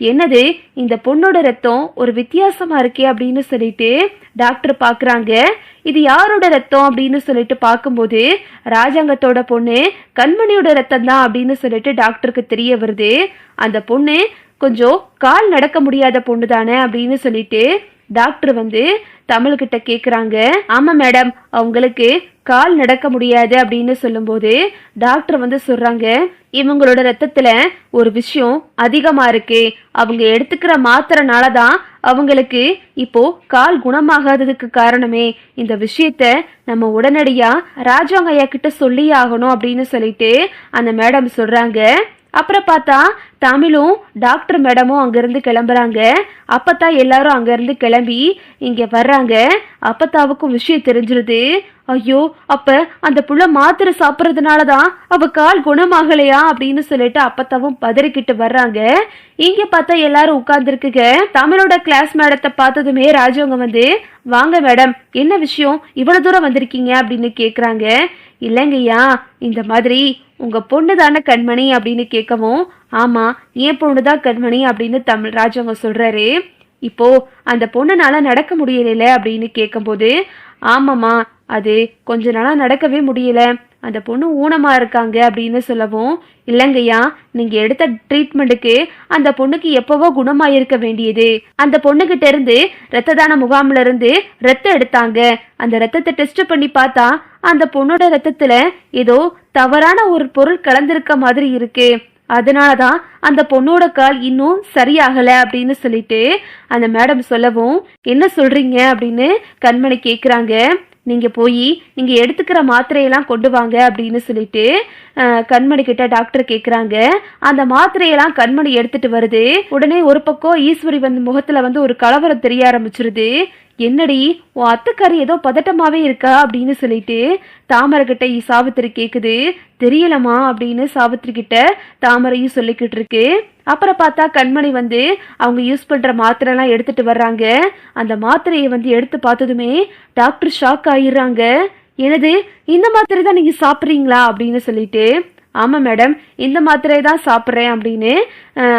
என்னது இந்த பொண்ணோட ரத்தம் ஒரு வித்தியாசமா இருக்கே அப்படின்னு சொல்லிட்டு டாக்டர் பார்க்குறாங்க இது யாரோட ரத்தம் அப்படின்னு சொல்லிட்டு பார்க்கும்போது ராஜாங்கத்தோட பொண்ணு கண்மணியோட ரத்தம் தான் அப்படின்னு சொல்லிட்டு டாக்டருக்கு தெரிய வருது. அந்த பொண்ணு கொஞ்சம் கால் நடக்க முடியாத பொண்ணு தானே அப்படின்னு சொல்லிட்டு டாக்டர் வந்து தமிழ்கிட்ட கேட்குறாங்க ஆமாம் மேடம். அவங்களுக்கு கால் நடக்க முடியாது அப்படின்னு சொல்லும்போது டாக்டர் வந்து சொல்றாங்க இவங்களோட ரத்தத்துல ஒரு விஷயம் அதிகமா இருக்கு. அவங்க எடுத்துக்கிற மாத்திரனால தான் அவங்களுக்கு இப்போ கால் குணமாகாததுக்கு காரணமே. இந்த விஷயத்த நம்ம உடனடியா ராஜாங்க ஐயா கிட்ட சொல்லி ஆகணும் அப்படின்னு சொல்லிட்டு அந்த மேடம் சொல்றாங்க. அப்புறம் பார்த்தா தமிழும் டாக்டர் மேடமும் அங்கேருந்து கிளம்புறாங்க. அப்பத்தா எல்லாரும் அங்கேருந்து கிளம்பி இங்கே வர்றாங்க. அப்பத்தாவுக்கும் விஷயம் தெரிஞ்சிருது. ஐயோ அப்ப அந்த புள்ள மாத்திரை சாப்பிட்றதுனால தான் அவ கால் குணமாகலையா அப்படின்னு சொல்லிட்டு அப்பத்தாவும் பதறிக்கிட்டு வர்றாங்க. இங்க பார்த்தா எல்லாரும் உட்கார்ந்துருக்குங்க. தமிழோட கிளாஸ் மேடத்தை பார்த்ததுமே ராஜவங்க வந்து வாங்க மேடம் என்ன விஷயம்? இவ்வளவு தூரம் வந்திருக்கீங்க? அப்படின்னு கேக்குறாங்க. இல்லைங்கய்யா இந்த மாதிரி உங்க பொண்ணு தானே கண்மணி? அப்படின்னு கேட்கவும் ஆமா ஏன் பொண்ணு தான் கண்மணி? அப்படின்னு தமிழ் ராஜவங்க சொல்றாரு. இப்போ அந்த பொண்ணுனால நடக்க முடியல அப்படின்னு கேட்கும்போது ஆமாம்மா அது கொஞ்ச நாளாக நடக்கவே முடியல. அந்த பொண்ணு ஊனமாக இருக்காங்க அப்படின்னு சொல்லவும் இல்லைங்கய்யா நீங்கள் எடுத்த ட்ரீட்மெண்ட்டுக்கு அந்த பொண்ணுக்கு எப்போவோ குணமாயிருக்க வேண்டியது. அந்த பொண்ணுகிட்ட இருந்து ரத்த தான முகாம்ல இருந்து ரத்தம் எடுத்தாங்க. அந்த ரத்தத்தை டெஸ்ட் பண்ணி பார்த்தா அந்த பொண்ணோட ரத்தத்தில் ஏதோ தவறான ஒரு பொருள் கலந்திருக்க மாதிரி இருக்குது அதனால தான் அந்த பொண்ணோட கால் இன்னும் சரியாகல அப்படின்னு சொல்லிட்டு அந்த மேடம் சொல்லவும் என்ன சொல்றீங்க? அப்படின்னு கண்மணி கேட்குறாங்க நீங்க போய் நீங்க எடுத்துக்கிற மாத்திரையெல்லாம் கொண்டு வாங்க அப்படின்னு சொல்லிட்டு கண்மணி கிட்ட டாக்டர் கேக்குறாங்க. அந்த மாத்திரையெல்லாம் கண்மணி எடுத்துட்டு வருது. உடனே ஒரு பக்கம் ஈஸ்வரி வந்து முகத்துல வந்து ஒரு கலவரம் தெரிய ஆரம்பிச்சிருது. என்னடி உன் அத்தைக்காரி ஏதோ பதட்டமாவே இருக்கா அப்படின்னு சொல்லிட்டு தாமரகிட்ட சாவித்திரி கேக்குது. தெரியலமா அப்படின்னு சாவித்திரி கிட்ட தாமரையும் சொல்லிக்கிட்டு இருக்கு. அப்புறம் பார்த்தா கண்மணி வந்து அவங்க யூஸ் பண்ற மாத்திரை எல்லாம் எடுத்துட்டு வர்றாங்க. அந்த மாத்திரையை வந்து எடுத்து பார்த்ததுமே டாக்டர் ஷாக் ஆயிடுறாங்க. எனது இந்த மாத்திரை தான் நீங்க சாப்பிட்றீங்களா அப்படின்னு சொல்லிட்டு ஆமாம் மேடம் இந்த மாத்திரை தான் சாப்பிட்றேன் அப்படின்னு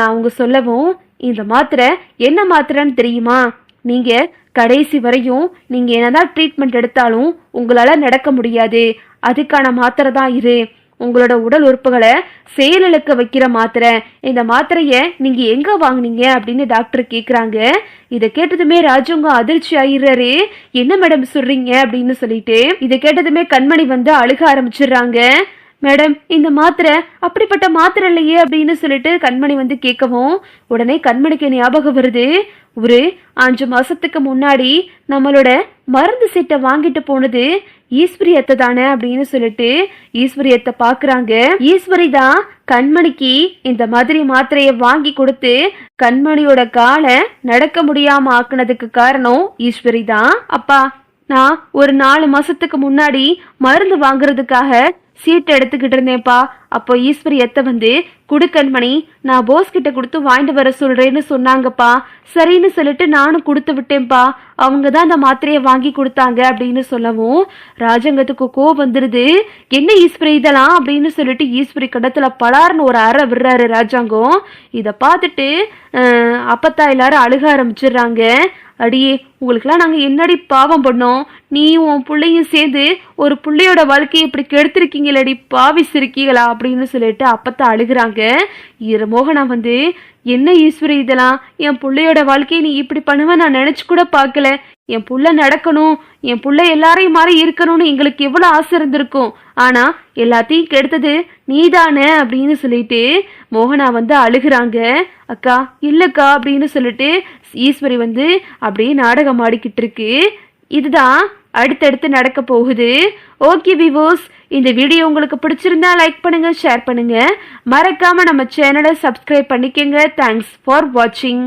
அவங்க சொல்லவும் இந்த மாத்திரை என்ன மாத்திரைன்னு தெரியுமா? நீங்கள் கடைசி வரையும் நீங்கள் என்னதான் ட்ரீட்மெண்ட் எடுத்தாலும் உங்களால் நடக்க முடியாது. அதுக்கான மாத்திரை தான் இது. உங்களோட உடல் உறுப்புகளை செயலிழக்க வைக்கிற மாத்திரை. இந்த மாத்திரையை நீங்க எங்க வாங்குனீங்க அப்படின்னு டாக்டர் கேக்குறாங்க. இதை கேட்டதுமே ராஜுங்க அதிர்ச்சி ஆயிடுறாரு. என்ன மேடம் சொல்றீங்க அப்படின்னு சொல்லிட்டு. இதை கேட்டதுமே கண்மணி வந்து அழுக ஆரம்பிச்சிடுறாங்க. மேடம் இந்த மாத்திரை அப்படிப்பட்ட மாத்திரை இல்லையே அப்படின்னு சொல்லிட்டு கண்மணி வந்து கேட்கவும் உடனே கண்மணிக்கு ஞாபகம் வருது. ஒரு அஞ்சு மாசத்துக்கு முன்னாடி நம்மளோட மருந்து சீட்டை வாங்கிட்டு போனது ஈஸ்வரி அத்தை தானே அப்படின்னு சொல்லிட்டு ஈஸ்வரி அத்தை பாக்குறாங்க. ஈஸ்வரி தான் கண்மணிக்கு இந்த மாதிரி மாத்திரையை வாங்கி கொடுத்து கண்மணியோட காலை நடக்க முடியாம ஆக்குனதுக்கு காரணம் ஈஸ்வரி தான். அப்பா நான் ஒரு நாலு மாசத்துக்கு முன்னாடி மருந்து வாங்குறதுக்காக சீட் எடுத்துக்கிட்டு இருந்தேன்ப்பா. அப்போ ஈஸ்வரி எத்த வந்து குடுக்கண்மணி நான் போஸ் கிட்ட கொடுத்து வாங்கிட்டு வர சொல்றேன்னு சொன்னாங்கப்பா. சரின்னு சொல்லிட்டு நானும் கொடுத்து விட்டேன்ப்பா. அவங்க தான் அந்த மாத்திரையை வாங்கி கொடுத்தாங்க அப்படின்னு சொல்லவும் ராஜங்கத்துக்கு கோ வந்துருது. என்ன ஈஸ்வரி இதெல்லாம்? அப்படின்னு சொல்லிட்டு ஈஸ்வரி கடத்துல பலார்னு ஒரு அறை விடுறாரு ராஜாங்கம். இதை பார்த்துட்டு அப்பத்தா எல்லாரும் அழுக ஆரம்பிச்சிடுறாங்க. அடியே உங்களுக்கெல்லாம் நாங்கள் என்னடி பாவம் பண்ணோம்? நீ உன் பிள்ளையும் சேர்ந்து ஒரு பிள்ளையோட வாழ்க்கையை இப்படி கெடுத்திருக்கீங்களடி பாவி சிரிக்கீங்களா அப்படின்னு சொல்லிட்டு அப்பத்தா அழுகுறாங்க. இரு மோகனா வந்து என்ன ஈஸ்வரி இதெல்லாம்? என் பிள்ளையோட வாழ்க்கையை நீ இப்படி பண்ணுவ நான் நினச்சி கூட பார்க்கல. என் புள்ள நடக்கணும் என் புள்ள எல்லாரையும் மாதிரி இருக்கணும்னு எங்களுக்கு எவ்வளோ ஆசை இருந்திருக்கும். ஆனா எல்லாத்தையும் கெடுத்தது நீதானே அப்படின்னு சொல்லிட்டு மோகனா வந்து அழுகுறாங்க. அக்கா இல்லக்கா அப்படின்னு சொல்லிட்டு ஈஸ்வரி வந்து அப்படியே நாடகம் ஆடிக்கிட்டு இருக்கு. இதுதான் அடுத்தடுத்து நடக்க போகுது. ஓகே விவோஸ் இந்த வீடியோ உங்களுக்கு பிடிச்சிருந்தா லைக் பண்ணுங்க ஷேர் பண்ணுங்க. மறக்காம நம்ம சேனலை சப்ஸ்கிரைப் பண்ணிக்கங்க. தேங்க்ஸ் ஃபார் வாட்சிங்